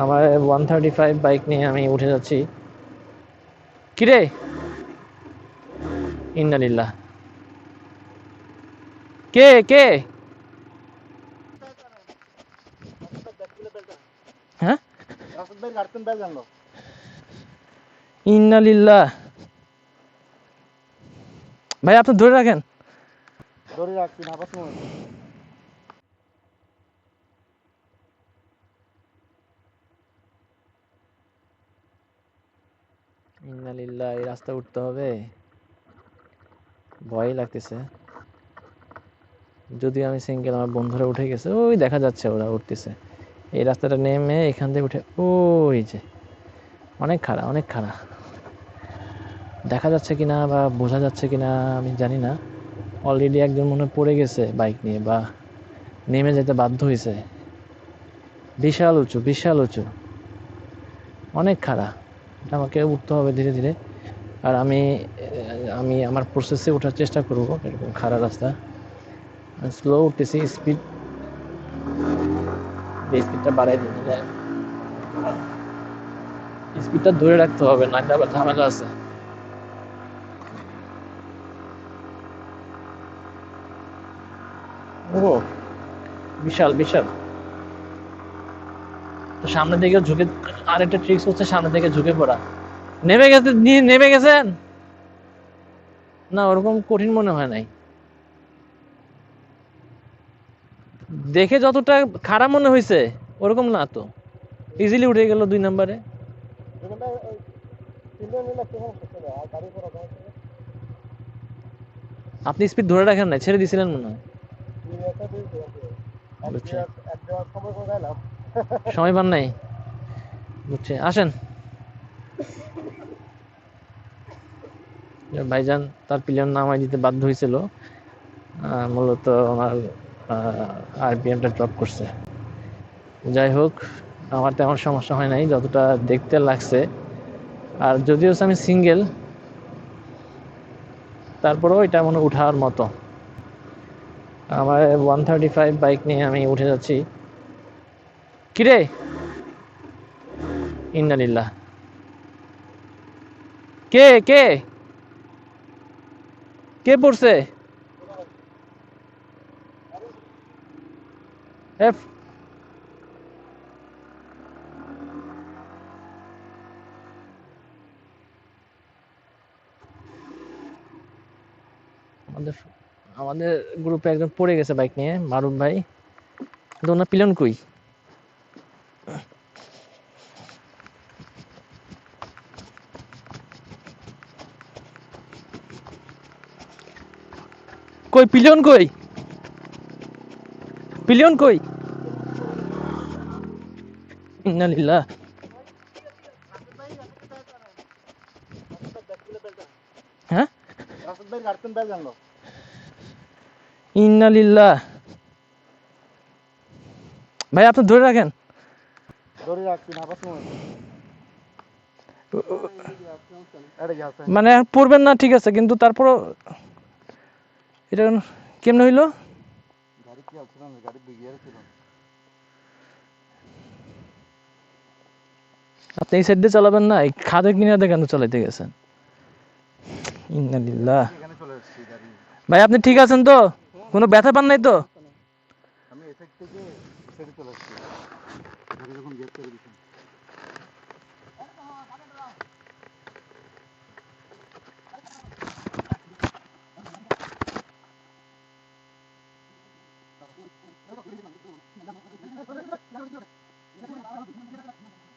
আমার one thirty five bike নিয়ে আমি উঠে যাচ্ছি। কিরে? ইন্নালিল্লাহ। কে? কে? হ্যাঁ? ভাই, আপনি ধরে রাখেন। ধরে রাখছি না ইন্নালিল্লাহ এই রাস্তা উঠতে হবে। ভয় লাগতেছে। যদি আমি সিঙ্গেল আমার বন্ধুরা উঠে গেছে, ওই দেখা যাচ্ছে ওরা উঠতেছে। এই রাস্তাটা নেমে এখান থেকে উঠে, ওই যে, অনেক খাড়া অনেক খাড়া। দেখা যাচ্ছে কিনা বা বোঝা যাচ্ছে কিনা আমি জানি না। অলরেডি একজন মনে পড়ে গেছে বাইক নিয়ে বা নেমে যেতে বাধ্য হয়েছে। বিশাল উঁচু বিশাল উঁচু। অনেক এটা আমাকে উঠতে হবে ধীরে ধীরে। আর আমি আমি আমার প্রসেসে ওঠার চেষ্টা করব, এরকম খারাপ রাস্তা। স্লো উঠতেছি স্পিড স্পিডটা বাড়াই দিতে স্পিডটা ধরে রাখতে হবে, না আবার ঝামেলা আছে। ও, বিশাল বিশাল। তো সামনের দিকে ঝুঁকে, আরেকটা ট্রিক্স হচ্ছে সামনের দিকে ঝুঁকে পড়া। নেমে গেছে নেমে গেছেন? না, ওরকম কঠিন মনে হয় নাই। দেখে যতটা খারাপ মনে হয়েছে ওরকম না তো। ইজিলি উঠে গেল দুই নম্বরে। আপনি স্পিড ধরে রাখেন না ছেড়ে দিছিলেন মনে হয়। সময় পান নাই? বুঝছি। আসেন। ভাইজান, তার প্লেয়ার নামাই দিতে বাধ্য হয়েছিল মূলত আমার আরপিএমটা ড্রপ করছে। যাই হোক, আমার তেমন সমস্যা হয় নাই, যতটা দেখতে লাগছে। আর যদিও আমি সিঙ্গেল তারপরেও এটা মনে উঠার মতো। আমার ওয়ান থার্টি ফাইভ বাইক নিয়ে আমি উঠে যাচ্ছি। কিরে? ইন্নালিল্লাহ। কে কে? কে পড়ছে? আমাদের আমাদের গ্রুপে একজন পড়ে গেছে বাইক নিয়ে মারুফ ভাই। কিন্তু ওনার পিলন কই? কই? পিলিয়ন কই? পিলিয়ন কই? ইন্নালিল্লাহ। হ্যাঁ? ভাই ভাই ইন্নালিল্লাহ। ভাই আপনি ধরে রাখেন। ধরে রাখছি না মানে পড়বেন না ঠিক আছে কিন্তু তারপরও এটা কেমনে হইল? আপনি এই সাইড দিয়ে চালাবেন না এই খাদে কিনারে কেন চালাইতে গেছেন? ইন্নালিল্লাহ। ভাই আপনি ঠিক আছেন তো? কোনো ব্যথা পান নাই তো? আমি থেকে চলে গাড়ি যখন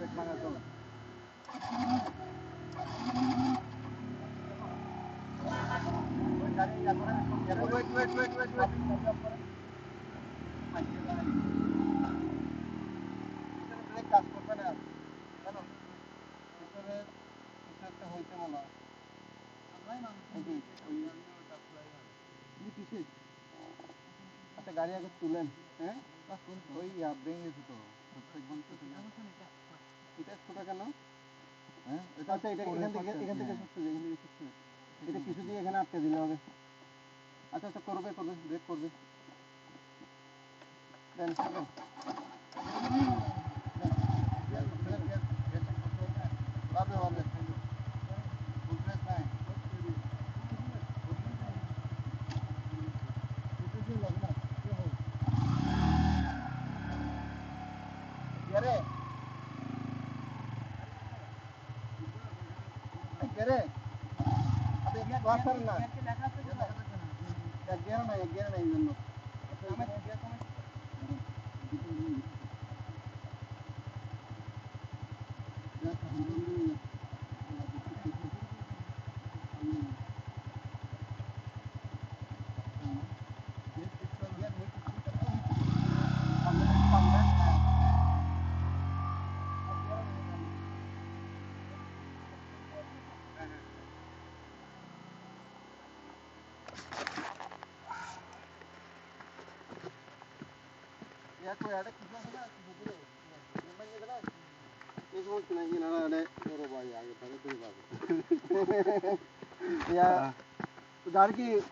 পেট ভাঙা চলো Wait, wait, wait, wait, wait. কাজ করবে না কেন ভিতরে কিছু একটা হইতে মনে হয়? আচ্ছা গাড়ি আগে তুলেন হ্যাঁ ওই ভেঙে গেছে তো কেন? হ্যাঁ? এটা আচ্ছা এটা এখান থেকে এখান থেকে সুস্থ এখান থেকে সুস্থ এটা কিছু দিয়ে এখানে আটকে দিলে হবে। আচ্ছা আচ্ছা করবে করবে ব্রেক করবে। দেন রে। আপনি ক্লাস না। এক গিয়ার নাই এক নাই জন্য।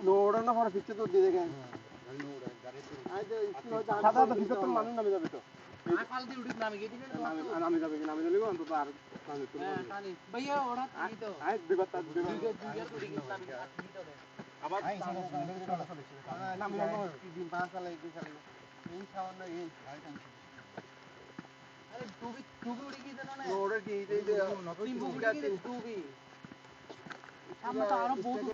নোড়ানো পরে পিছে তো দিয়ে দেখেন সাদা তো ভিতর তো মানুষ নামে যাবে তো নামে যাবে নামে যাবে অন্তত আর আয় দুবার তার দুবার আবার দিন পাঁচ সালে দুই সালে এই সামান্য এই নোড়ে দিয়ে টুবি সামনে তো আরও বহুত